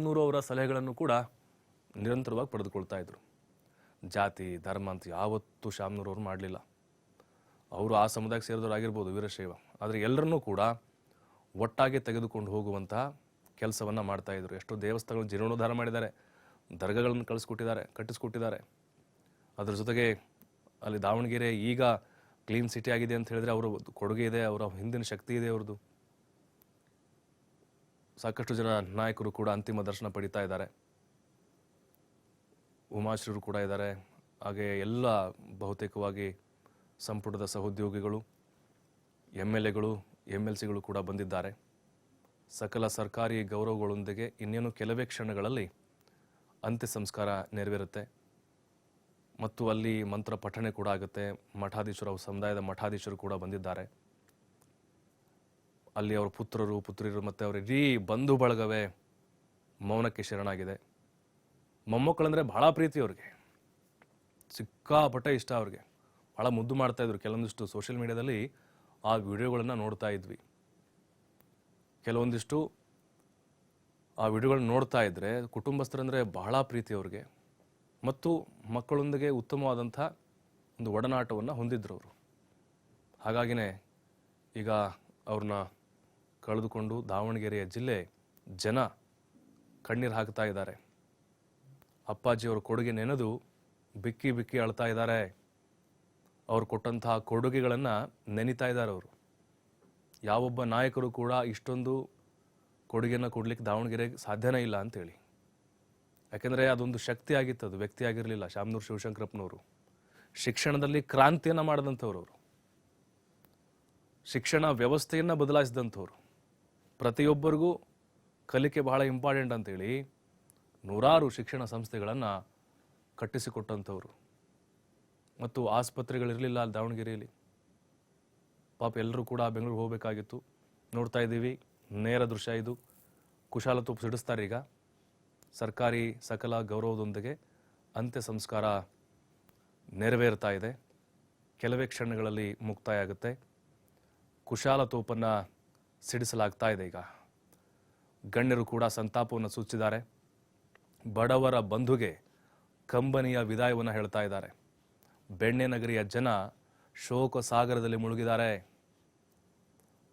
ನೂರು ಅವರ ಸಲಹೆಗಳನ್ನು ಕೂಡ ನಿರಂತರವಾಗಿ ಪಡೆದುಕೊಳ್ತಾ ಇದ್ರು. ಜಾತಿ, ಧರ್ಮ ಅಂತ ಯಾವತ್ತೂ ಶಾಮ್ನೂರು ಅವರು ಮಾಡಲಿಲ್ಲ. ಅವರು ಆ ಸಮುದಾಯಕ್ಕೆ ಸೇರಿದವರು ಆಗಿರ್ಬೋದು ವೀರಶೈವ. ಆದರೆ ಎಲ್ಲರನ್ನೂ ಕೂಡ ಒಟ್ಟಾಗಿ ತೆಗೆದುಕೊಂಡು ಹೋಗುವಂತಹ ಕೆಲಸವನ್ನು ಮಾಡ್ತಾ ಇದ್ರು. ಎಷ್ಟೋ ದೇವಸ್ಥಾನಗಳು ಜೀರ್ಣೋದ್ಧಾರ ಮಾಡಿದ್ದಾರೆ. ದರ್ಗಗಳನ್ನು ಕಳಿಸ್ಕೊಟ್ಟಿದ್ದಾರೆ, ಕಟ್ಟಿಸ್ಕೊಟ್ಟಿದ್ದಾರೆ. ಅದ್ರ ಜೊತೆಗೆ ಅಲ್ಲಿ ದಾವಣಗೆರೆ ಈಗ ಕ್ಲೀನ್ ಸಿಟಿ ಆಗಿದೆ ಅಂತ ಹೇಳಿದ್ರೆ ಅವರ ಕೊಡುಗೆ ಇದೆ, ಅವರ ಹಿಂದಿನ ಶಕ್ತಿ ಇದೆ ಅವ್ರದ್ದು. ಸಾಕಷ್ಟು ಜನ ನಾಯಕರು ಕೂಡ ಅಂತಿಮ ದರ್ಶನ ಪಡಿತಾ ಇದ್ದಾರೆ. ಉಮಾಶ್ರೀರು ಕೂಡ ಇದ್ದಾರೆ. ಹಾಗೆ ಎಲ್ಲ ಬಹುತೇಕವಾಗಿ ಸಂಪುಟದ ಸಹೋದ್ಯೋಗಿಗಳು ಎಂ ಎಲ್ ಎಗಳು ಎಂ ಎಲ್ ಸಿಗಳು ಕೂಡ ಬಂದಿದ್ದಾರೆ. ಸಕಲ ಸರ್ಕಾರಿ ಗೌರವಗಳೊಂದಿಗೆ ಇನ್ನೇನು ಕೆಲವೇ ಕ್ಷಣಗಳಲ್ಲಿ ಅಂತ್ಯ ಸಂಸ್ಕಾರ ನೆರವೇರುತ್ತೆ. ಮತ್ತು ಅಲ್ಲಿ ಮಂತ್ರ ಪಠಣೆ ಕೂಡ ಆಗುತ್ತೆ. ಮಠಾಧೀಶರು ಸಮುದಾಯದ ಮಠಾಧೀಶರು ಕೂಡ ಬಂದಿದ್ದಾರೆ. ಅಲ್ಲಿ ಅವರ ಪುತ್ರರು, ಪುತ್ರಿಯರು ಮತ್ತು ಅವರ ಇಡೀ ಬಂಧು ಬಳಗವೇ ಮೌನಕ್ಕೆ ಶರಣಾಗಿದೆ. ಮೊಮ್ಮಕ್ಕಳಂದ್ರೆ ಭಾಳ ಪ್ರೀತಿ ಅವ್ರಿಗೆ. ಸಿಕ್ಕಾಪಟ್ಟೆ ಇಷ್ಟ ಅವ್ರಿಗೆ. ಭಾಳ ಮುದ್ದು ಮಾಡ್ತಾ ಇದ್ರು. ಕೆಲವೊಂದಿಷ್ಟು ಸೋಷಿಯಲ್ ಮೀಡಿಯಾದಲ್ಲಿ ಆ ವಿಡಿಯೋಗಳನ್ನು ನೋಡ್ತಾ ಇದ್ವಿ. ಕೆಲವೊಂದಿಷ್ಟು ಆ ವಿಡಿಯೋಗಳನ್ನ ನೋಡ್ತಾ ಇದ್ರೆ ಕುಟುಂಬಸ್ಥರಂದ್ರೆ ಬಹಳ ಪ್ರೀತಿ ಅವ್ರಿಗೆ. ಮತ್ತು ಮಕ್ಕಳೊಂದಿಗೆ ಉತ್ತಮವಾದಂಥ ಒಂದು ಒಡನಾಟವನ್ನು ಹೊಂದಿದ್ರು ಅವರು. ಹಾಗಾಗಿನೇ ಈಗ ಅವ್ರನ್ನ ಕಳೆದುಕೊಂಡು ದಾವಣಗೆರೆಯ ಜಿಲ್ಲೆ ಜನ ಕಣ್ಣೀರು ಹಾಕ್ತಾ ಇದ್ದಾರೆ. ಅಪ್ಪಾಜಿಯವರ ಕೊಡುಗೆ ನೆನೆದು ಬಿಕ್ಕಿ ಬಿಕ್ಕಿ ಅಳ್ತಾ ಇದ್ದಾರೆ. ಅವರು ಕೊಟ್ಟಂತಹ ಕೊಡುಗೆಗಳನ್ನು ನೆನಿತಾ ಇದ್ದಾರೆ ಅವರು. ಯಾವೊಬ್ಬ ನಾಯಕರು ಕೂಡ ಇಷ್ಟೊಂದು ಕೊಡುಗೆಯನ್ನು ಕೊಡ್ಲಿಕ್ಕೆ ದಾವಣಗೆರೆಗೆ ಸಾಧ್ಯನೇ ಇಲ್ಲ ಅಂತೇಳಿ. ಯಾಕೆಂದರೆ ಅದೊಂದು ಶಕ್ತಿ ಆಗಿತ್ತು ಅದು ವ್ಯಕ್ತಿ ಆಗಿರಲಿಲ್ಲ ಶಾಮನೂರು ಶಿವಶಂಕರಪ್ಪನವರು. ಶಿಕ್ಷಣದಲ್ಲಿ ಕ್ರಾಂತಿಯನ್ನು ಮಾಡಿದಂಥವ್ರು ಅವರು. ಶಿಕ್ಷಣ ವ್ಯವಸ್ಥೆಯನ್ನು ಬದಲಾಯಿಸಿದಂಥವ್ರು. ಪ್ರತಿಯೊಬ್ಬರಿಗೂ ಕಲಿಕೆ ಬಹಳ ಇಂಪಾರ್ಟೆಂಟ್ ಅಂತೇಳಿ ನೂರಾರು ಶಿಕ್ಷಣ ಸಂಸ್ಥೆಗಳನ್ನು ಕಟ್ಟಿಸಿಕೊಟ್ಟಂಥವ್ರು. ಮತ್ತು ಆಸ್ಪತ್ರೆಗಳಿರಲಿಲ್ಲ ಅಲ್ಲಿ ದಾವಣಗೆರೆಯಲ್ಲಿ. ಪಾಪ ಎಲ್ಲರೂ ಕೂಡ ಬೆಂಗಳೂರು ಹೋಗಬೇಕಾಗಿತ್ತು. ನೋಡ್ತಾ ಇದ್ದೀವಿ, ನೇರ ದೃಶ್ಯ ಇದು. ಕುಶಾಲ ಕುಶಾಲತೋಪು ಸಿಡಿಸ್ತಾರೆ ಈಗ. ಸರ್ಕಾರಿ ಸಕಲ ಗೌರವದೊಂದಿಗೆ ಅಂತ್ಯ ಸಂಸ್ಕಾರ ನೆರವೇರ್ತಾ ಇದೆ. ಕೆಲವೇ ಕ್ಷಣಗಳಲ್ಲಿ ಮುಕ್ತಾಯ ಆಗುತ್ತೆ. ಕುಶಾಲ ತೋಪನ್ನು ಸಿಡಿಸಲಾಗ್ತಾ ಇದೆ ಈಗ. ಗಣ್ಯರು ಕೂಡ ಸಂತಾಪವನ್ನು ಸೂಚಿಸಿದ್ದಾರೆ. ಬಡವರ ಬಂಧುಗೆ ಕಂಬನಿಯ ವಿದಾಯವನ್ನು ಹೇಳ್ತಾ ಇದ್ದಾರೆ. ಬೆಣ್ಣೆ ನಗರಿಯ ಜನ ಶೋಕ ಸಾಗರದಲ್ಲಿ ಮುಳುಗಿದ್ದಾರೆ.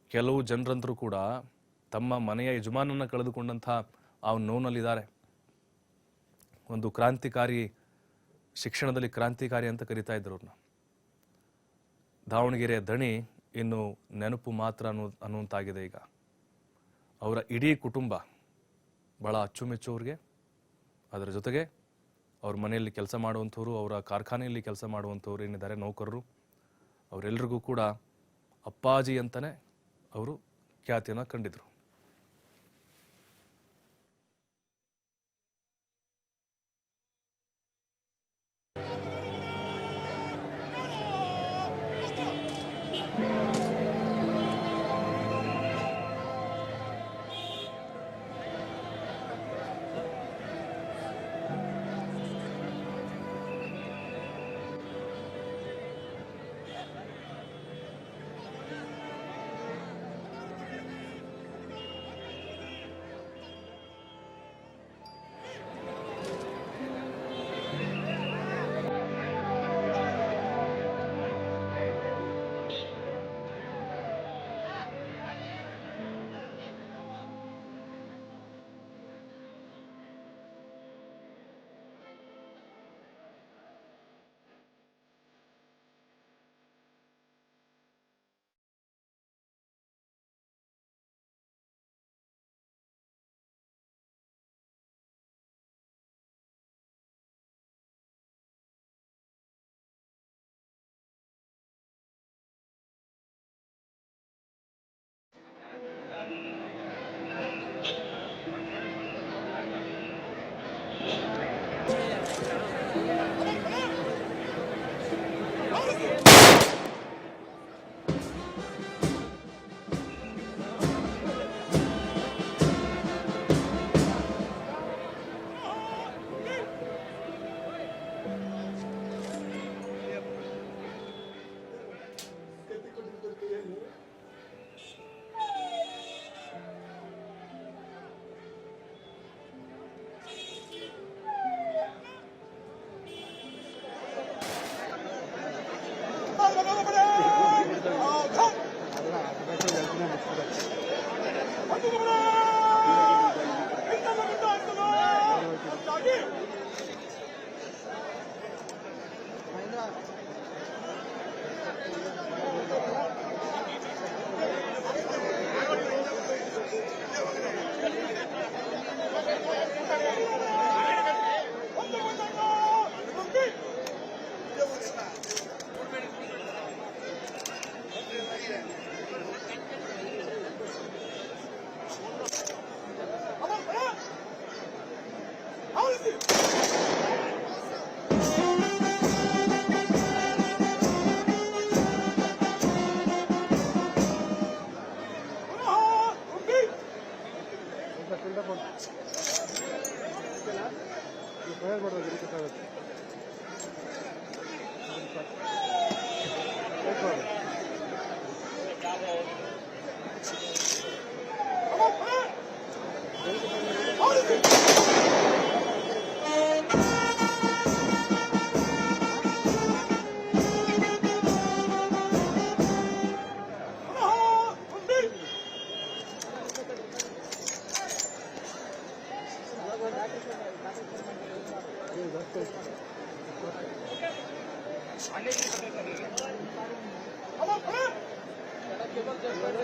ಕೆಲವು ಜನರಂತರೂ ಕೂಡ ತಮ್ಮ ಮನೆಯ ಯಜಮಾನನ್ನ ಕಳೆದುಕೊಂಡಂಥ ಆ ನೋನಲ್ಲಿದ್ದಾರೆ ಒಂದು ಕ್ರಾಂತಿಕಾರಿ, ಶಿಕ್ಷಣದಲ್ಲಿ ಕ್ರಾಂತಿಕಾರಿ ಅಂತ ಕರಿತಾ ಇದ್ರು ಅವ್ರನ್ನ. ದಾವಣಗೆರೆಯ ದಣಿ ಇನ್ನು ನೆನಪು ಮಾತ್ರ ಅನ್ನೋ, ಅನ್ನುವಂತಾಗಿದೆ ಈಗ. ಅವರ ಇಡೀ ಕುಟುಂಬ ಭಾಳ ಅಚ್ಚುಮೆಚ್ಚು ಅವ್ರಿಗೆ ಅದರ ಜೊತೆಗೆ ಅವ್ರ ಮನೆಯಲ್ಲಿ ಕೆಲಸ ಮಾಡುವಂಥವ್ರು, ಅವರ ಕಾರ್ಖಾನೆಯಲ್ಲಿ ಕೆಲಸ ಮಾಡುವಂಥವ್ರು ಏನಿದ್ದಾರೆ, ನೌಕರರು ಅವರೆಲ್ಲರಿಗೂ ಕೂಡ ಅಪ್ಪಾಜಿ ಅಂತಲೇ ಅವರು ಖ್ಯಾತಿಯನ್ನು ಕಂಡಿದ್ರು.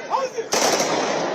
Hadi.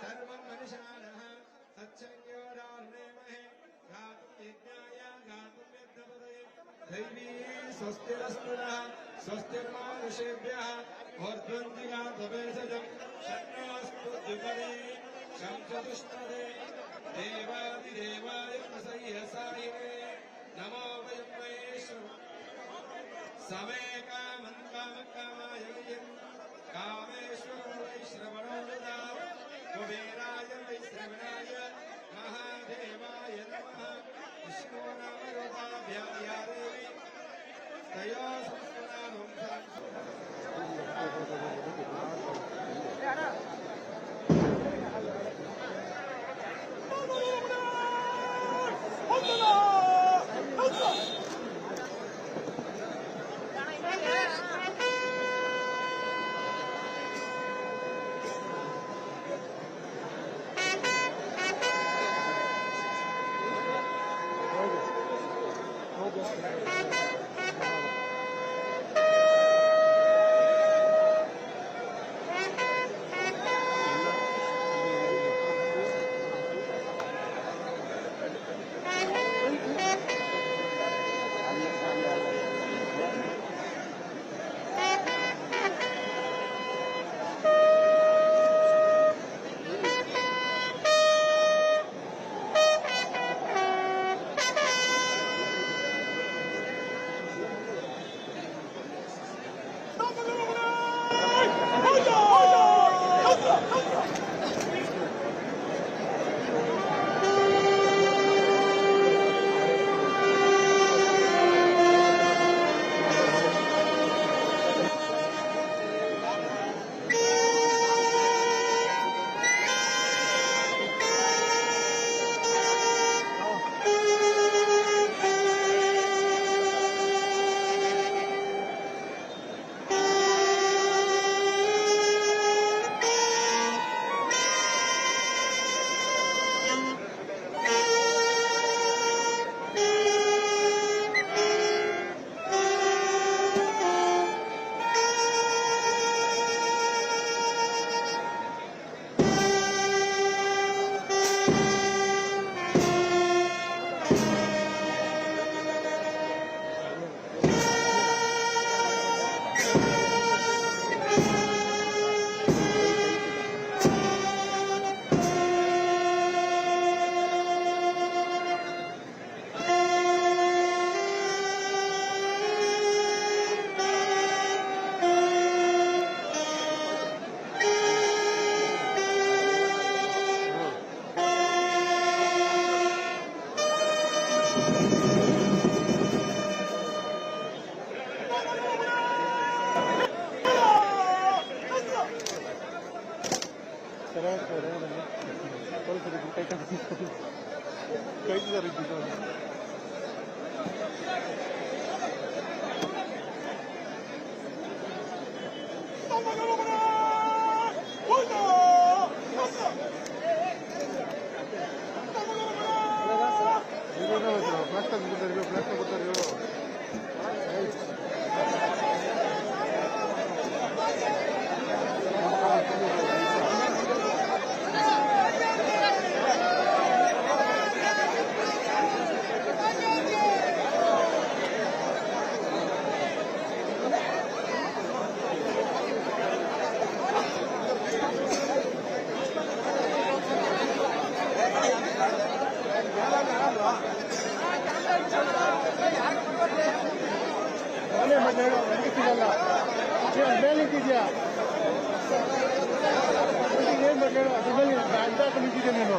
सर्वमनुषाणः सत्संयोरारुणेमहे घातुम् यज्ञाय घातुम् यज्ञपदये। दैवी स्वस्तिरस्तुनः, स्वस्तिर्मानुषेभ्यः भोर्ध्वन्दिगाधभेषजम् शक्नोऽस्तु द्विपदे शंसदुष्टदे देवादिदेवाय प्रसह्यसायिने नमो वयम् महेश्वर समे कामन् कामकामाय こいつだろ、ಮೇಲಿಟ್ಟಿದ್ಯಾ ಅಂತ ನೀನು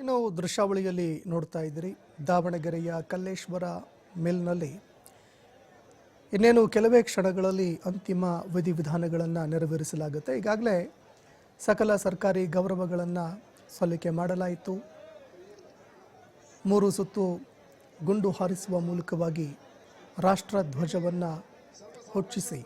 ಇನ್ನು ದೃಶ್ಯಾವಳಿಯಲ್ಲಿ ನೋಡ್ತಾ ಇದ್ದೀರಿ. ದಾವಣಗೆರೆಯ ಕಲ್ಲೇಶ್ವರ ಮಿಲ್ನಲ್ಲಿ ಇನ್ನೇನು ಕೆಲವೇ ಕ್ಷಣಗಳಲ್ಲಿ ಅಂತಿಮ ವಿಧಿವಿಧಾನಗಳನ್ನು ನೆರವೇರಿಸಲಾಗುತ್ತೆ. ಈಗಾಗಲೇ ಸಕಲ ಸರ್ಕಾರಿ ಗೌರವಗಳನ್ನು ಸಲ್ಲಿಕೆ ಮಾಡಲಾಯಿತು. ಮೂರು ಸುತ್ತು ಗುಂಡು ಹಾರಿಸುವ ಮೂಲಕವಾಗಿ ರಾಷ್ಟ್ರಧ್ವಜವನ್ನು what she say